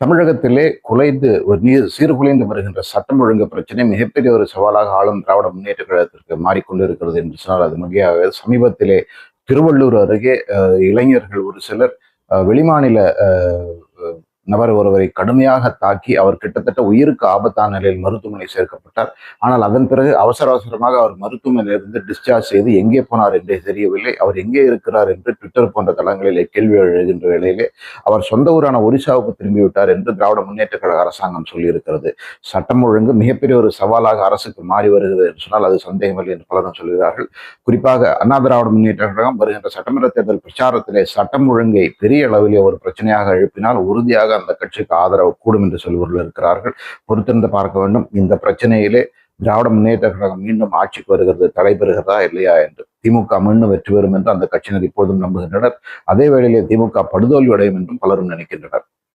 தமிழகத்திலே குலைந்து ஒரு நீர் சீர்குலைந்து வருகின்ற சட்டம் ஒழுங்கு பிரச்சனை மிகப்பெரிய ஒரு சவாலாக ஆளும் திராவிட முன்னேற்ற கழகத்திற்கு மாறிக்கொண்டிருக்கிறது என்று சொன்னால் அது மிகையாக சமீபத்திலே திருவள்ளூர் அருகே அஹ், இளைஞர்கள் ஒரு சிலர் அஹ், வெளிமாநில அஹ், நபர் ஒருவரை கடுமையாக தாக்கி அவர் கிட்டத்தட்ட உயிருக்கு ஆபத்தான நிலையில் மருத்துவமனை சேர்க்கப்பட்டார். ஆனால் அதன் பிறகு அவசர அவசரமாக அவர் மருத்துவமனையிலிருந்து டிஸ்சார்ஜ் செய்து எங்கே போனார் என்றே தெரியவில்லை. அவர் எங்கே இருக்கிறார் என்று ட்விட்டர் போன்ற தளங்களிலே கேள்வி எழுகின்ற வேளையிலே அவர் சொந்த ஊரான ஒரிசாவுக்கு திரும்பிவிட்டார் என்று திராவிட முன்னேற்ற கழக அரசாங்கம் சொல்லியிருக்கிறது. சட்டம் ஒழுங்கு மிகப்பெரிய ஒரு சவாலாக அரசுக்கு மாறி வருகிறது என்று சொன்னால் அது சந்தேகமில்லை என்று பலரும் சொல்கிறார்கள். குறிப்பாக அண்ணா திராவிட முன்னேற்ற கழகம் வருகின்ற சட்டமன்ற தேர்தல் பிரச்சாரத்திலே சட்டம் ஒழுங்கை பெரிய அளவிலே ஒரு பிரச்சனையாக எழுப்பினால் உறுதியாக அந்த கட்சிக்கு ஆதரவு கூடும் என்று சொல்பவர்கள் இருக்கிறார்கள். பொறுத்திருந்து பார்க்க வேண்டும். இந்த பிரச்சனையிலே திராவிட முன்னேற்ற கழகம் மீண்டும் ஆட்சிக்கு வருகிறது. தடைபெறுகிறதா இல்லையா என்று. திமுக மீண்டும் வெற்றி பெறும் என்று அந்த கட்சியினர் இப்போதும் நம்புகின்றனர். அதே வேளையிலே திமுக படுதோல்வி அடையும் என்றும் பலரும் நினைக்கின்றனர்.